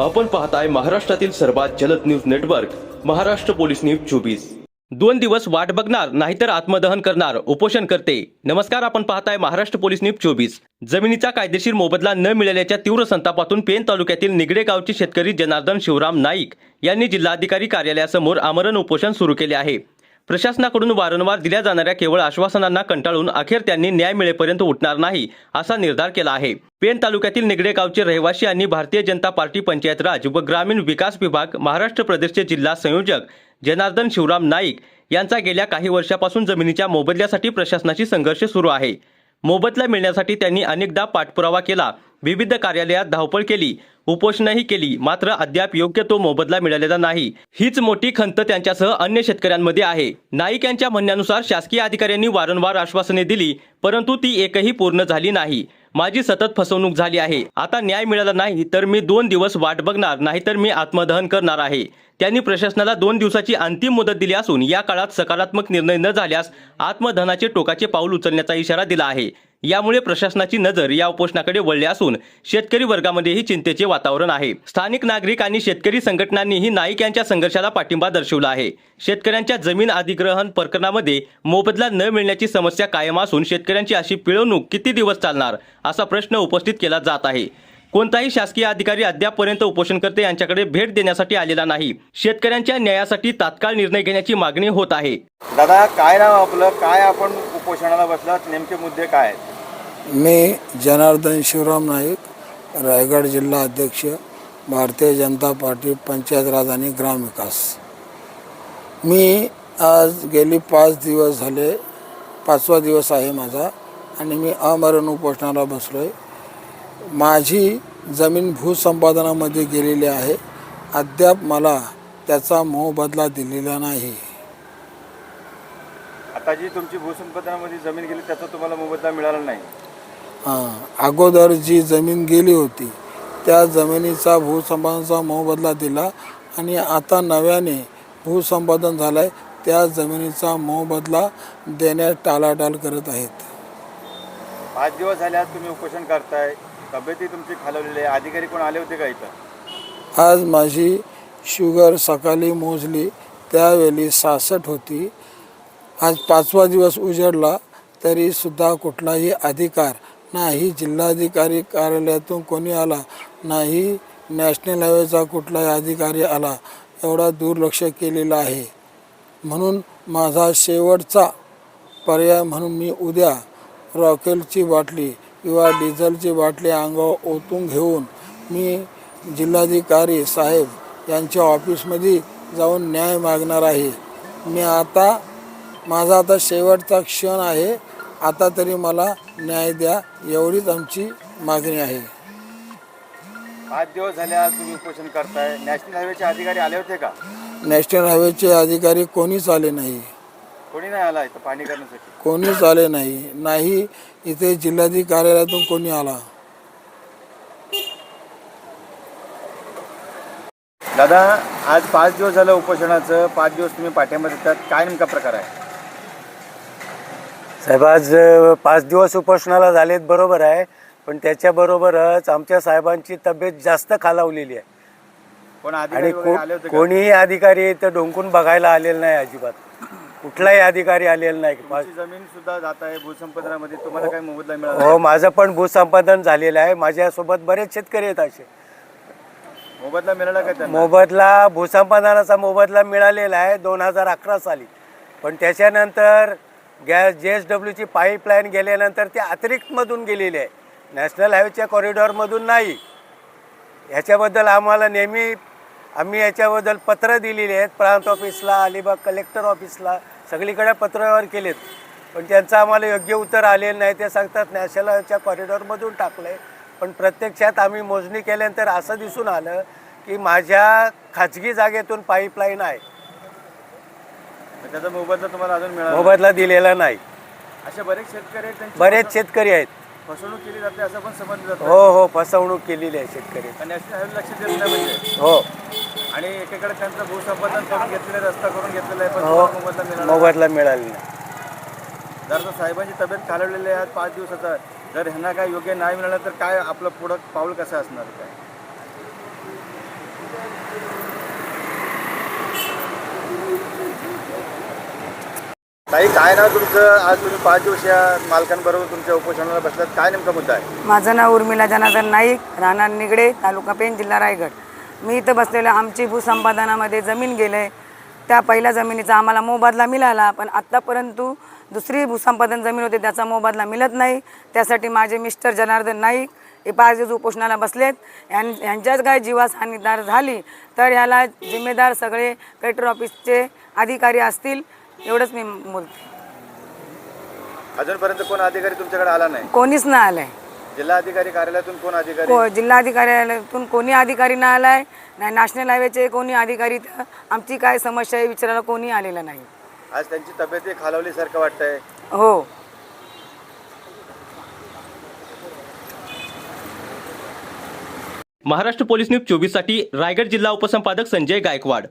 आपण पाहताय महाराष्ट्रातील सर्वात जलद news network Maharashtra police news चोवीस. दोन दिवस वाट बघणार नाहीतर आत्मदहन करणार उपोषण करते. नमस्कार आपण पाहताय महाराष्ट्र पोलीस न्यूज चोवीस. जमिनीचा कायदेशीर मोबदला न मिळाल्याच्या तीव्र संतापातून पेन तालुक्यातील निगडे गावचे शेतकरी जनार्दन शिवराम नाईक यांनी जिल्हाधिकारी कार्यालयासमोर आमरण उपोषण सुरू केले आहे. प्रशासनाकडून वारंवार दिल्या जाणाऱ्या केवळ आश्वासनांना कंटाळून अखेर त्यांनी न्याय मिळेपर्यंत उठणार नाही असा निर्धार केला आहे. पेण तालुक्यातील निगडे गावचे रहिवासी आणि भारतीय जनता पार्टी पंचायत राज व ग्रामीण विकास विभाग महाराष्ट्र प्रदेशचे जिल्हा संयोजक जनार्दन शिवराम नाईक यांचा गेल्या काही वर्षापासून जमिनीच्या मोबदल्यासाठी प्रशासनाशी संघर्ष सुरू आहे. मोबदला मिळण्यासाठी त्यांनी अनेकदा पाठपुरावा केला. विविध कार्यालयात धावपळ केली. उपोषणही केली. मात्र अद्याप योग्य तो मोबदला मिळालेला नाही. हीच मोठी खंत त्यांच्यासह अन्य शेतकऱ्यांमध्ये आहे. नाईक यांच्या म्हणण्यानुसार शासकीय अधिकाऱ्यांनी वारंवार आश्वासने दिली परंतु ती एकही पूर्ण झाली नाही. माझी सतत फसवणूक झाली आहे. आता न्याय मिळाला नाही तर मी दोन दिवस वाट बघणार नाहीतर मी आत्मदहन करणार आहे. त्यांनी प्रशासनाला दोन दिवसाची अंतिम मुदत दिली असून या काळात सकारात्मक निर्णय न झाल्यास आत्मदहनाचे टोकाचे पाऊल उचलण्याचा इशारा दिला आहे. यामुळे प्रशासनाची नजर या उपोषणाकडे वळली असून शेतकरी वर्गामध्येही चिंतेचे वातावरण आहे. स्थानिक नागरिक आणि शेतकरी संघटनांनीही नाईक यांच्या संघर्षाला पाठिंबा दर्शवला आहे. शेतकऱ्यांच्या जमीन अधिग्रहण प्रकरणामध्ये मोबदला न मिळण्याची समस्या कायम असून शेतकऱ्यांची अशी पिळवणूक किती दिवस चालणार असा प्रश्न उपस्थित केला जात आहे. कोणताही शासकीय अधिकारी अद्यापपर्यंत उपोषणकर्ते यांच्याकडे भेट देण्यासाठी आलेला नाही. शेतकऱ्यांच्या न्यायासाठी तात्काळ निर्णय घेण्याची मागणी होत आहे. दादा काय नाव आपलं? काय आपण उपोषणाला बसलात? नेमके मुद्दे काय आहेत? मी जनार्दन शिवराम नाईक रायगड जिल्हा अध्यक्ष भारतीय जनता पार्टी पंचायत राज आणि ग्रामविकास मी आज गेली पाच दिवस झाले पाचवा दिवस आहे माझा आणि मी अमरण उपोषणाला बसलो आहे माझी जमीन भूसंपादनामध्ये गेलेली आहे. अद्याप मला त्याचा मोबदला दिलेला नाही. आता जी तुमची भूसंपादनामध्ये जमीन गेली त्याचा तुम्हाला मोबदला मिळाला नाही. हां अगोदर जी जमीन गेली होती त्या जमिनीचा भूसंपादनाचा मोबदला दिला आणि आता नव्याने भूसंपादन झालं आहे त्या जमिनीचा मोबदला देण्यात टाळाटाळ करत आहेत. पाच दिवस झाले आज तुम्ही उपोषण करताय तब्येती तुमची खालवलेली आहे अधिकारी कोण आले होते का इथं? आज माझी शुगर सकाळी मोजली त्यावेळी सहासष्ट होती. आज पाचवा दिवस उजडला तरीसुद्धा कुठलाही अधिकार नाही जिल्हाधिकारी कार्यालयातून कोणी आला नाही नॅशनल हायवेचा कुठलाही अधिकारी आला एवढा दुर्लक्ष केलेला आहे. म्हणून माझा शेवटचा पर्याय म्हणून मी उद्या रॉकेलची बाटली किंवा डिझेलची बाटली अंगावर ओतून घेऊन मी जिल्हाधिकारी साहेब यांच्या ऑफिसमध्ये जाऊन न्याय मागणार आहे. मी आता माझा आता शेवटचा क्षण आहे. आता तरी मला न्याय द्या एवढीच आमची मागणी आहे. पाच दिवस झाले आज तुम्ही उपोषण करताय. नॅशनल हायवेचे अधिकारी आले होते का? नॅशनल हायवेचे अधिकारी कोणीच आले नाही. कोणी नाही आला इथं पाणी करण्यासाठी? कोणीच आले नाही. नाही इथे जिल्हाधिकारी कार्यालयातून कोणी आला. दादा आज पाच दिवस झालं उपोषणाचं. पाच दिवस तुम्ही पाठिंबा देतात. काय नेमका प्रकार आहे? साहेब आज पाच दिवस उपोषणाला झालेत बरोबर आहे. पण त्याच्याबरोबरच आमच्या साहेबांची तब्येत जास्त खालावलेली आहे. कोण आणि अधिकारी वगैरे आले को होते का? कोणीही अधिकारी इथं डोंकून बघायला आलेला नाही अजिबात. कुठलाही अधिकारी आलेला नाही. पाच तुमची जमीन सुद्धा जात आहे भूसंपादनामध्ये. तुम्हाला काही मोबदला मिळाला? हो माझं पण भूसंपादन झालेलं आहे. माझ्यासोबत बरेच शेतकरी आहेत असे. मोबदला मिळाला का त्यांना? मोबदला भूसंपादनाचा मोबदला मिळालेला आहे दोन हजार अकरा साली. पण त्याच्यानंतर गॅस जे एस डब्ल्यूची पाईपलाईन गेल्यानंतर ते अतिरिक्तमधून गेलेली आहे. नॅशनल हायवेच्या कॉरिडॉरमधून नाही. ह्याच्याबद्दल आम्हाला नेहमी आम्ही याच्याबद्दल पत्रं दिलेली आहेत. प्रांत ऑफिसला अलिबाग कलेक्टर ऑफिसला सगळीकडे पत्रव्यवहार केलेत. पण त्यांचं आम्हाला योग्य उत्तर आलेलं नाही. ते सांगतात नॅशनल हायवेच्या कॉरिडॉरमधून टाकलं आहे पण प्रत्यक्षात आम्ही मोजणी केल्यानंतर असं दिसून आलं की माझ्या खाजगी जागेतून पाईपलाईन आहे. त्याचा मोबदला तुम्हाला अजून मिळाला मोबदला दिलेला नाही. असे बरेच शेतकरी आहेत त्यांची बरेच शेतकरी आहेत. फसवणूक केली जाते असं पण समजलं जातं. हो हो फसवणूक केलेली आहे शेतकरी. आणि हायवे लक्ष देत नाही म्हणजे. हो. आणि एकीकडे त्यांचं भूसंपादन करून घेतलेलं आहे, रस्ता करून घेतलेला आहे पण हो. तुम्हाला मोबदला मिळाला मोबदला मिळाला नाही. जर तर साहेबांची तब्येत खालवलेली आहे आज पाच दिवसाचा जर ह्यांना काय योग्य नाही मिळालं तर काय आपलं पुढं पाऊल कसं असणार काय ताई काय नाव तुमचं? आज तुम्ही पाच दिवस या मालकांबरोबर तुमच्या उपोषणाला बसलात. काय नेमका मुद्दा आहे? माझं नाव उर्मिला जनार्दन नाईक राहणार निगडे तालुका पेन जिल्हा रायगड. मी इथं बसलेलं आमची भूसंपादनामध्ये जमीन गेले त्या पहिल्या जमिनीचा आम्हाला मोबदला मिळाला पण आत्तापर्यंत दुसरी भूसंपादन जमीन होती त्याचा मोबदला मिळत नाही. त्यासाठी माझे मिस्टर जनार्दन नाईक हे पाच दिवस उपोषणाला बसलेत. यां यांच्याच काय जीवास हानीदार झाली तर ह्याला जिम्मेदार सगळे कलेक्टर ऑफिसचे अधिकारी असतील एवढंच मी बोलते. अजूनपर्यंत कोण अधिकारी तुमच्याकडे आला नाही? कोणीच नाही आलं आहे जिल्हा अधिकारी कार्यालयातून कोण अधिकारी? को जिल्हाधिकाऱ्यालयातून कोणी अधिकारी नाही आलाय नाही नॅशनल हायवेचे कोणी अधिकारी इथं आमची काय समस्या आहे विचारायला कोणी आलेलं नाही. आज त्यांची तब्येत खालवलीसारखं वाटतंय. हो. महाराष्ट्र पोलीस न्यूज चोवीससाठी रायगड जिल्हा उपसंपादक संजय गायकवाड.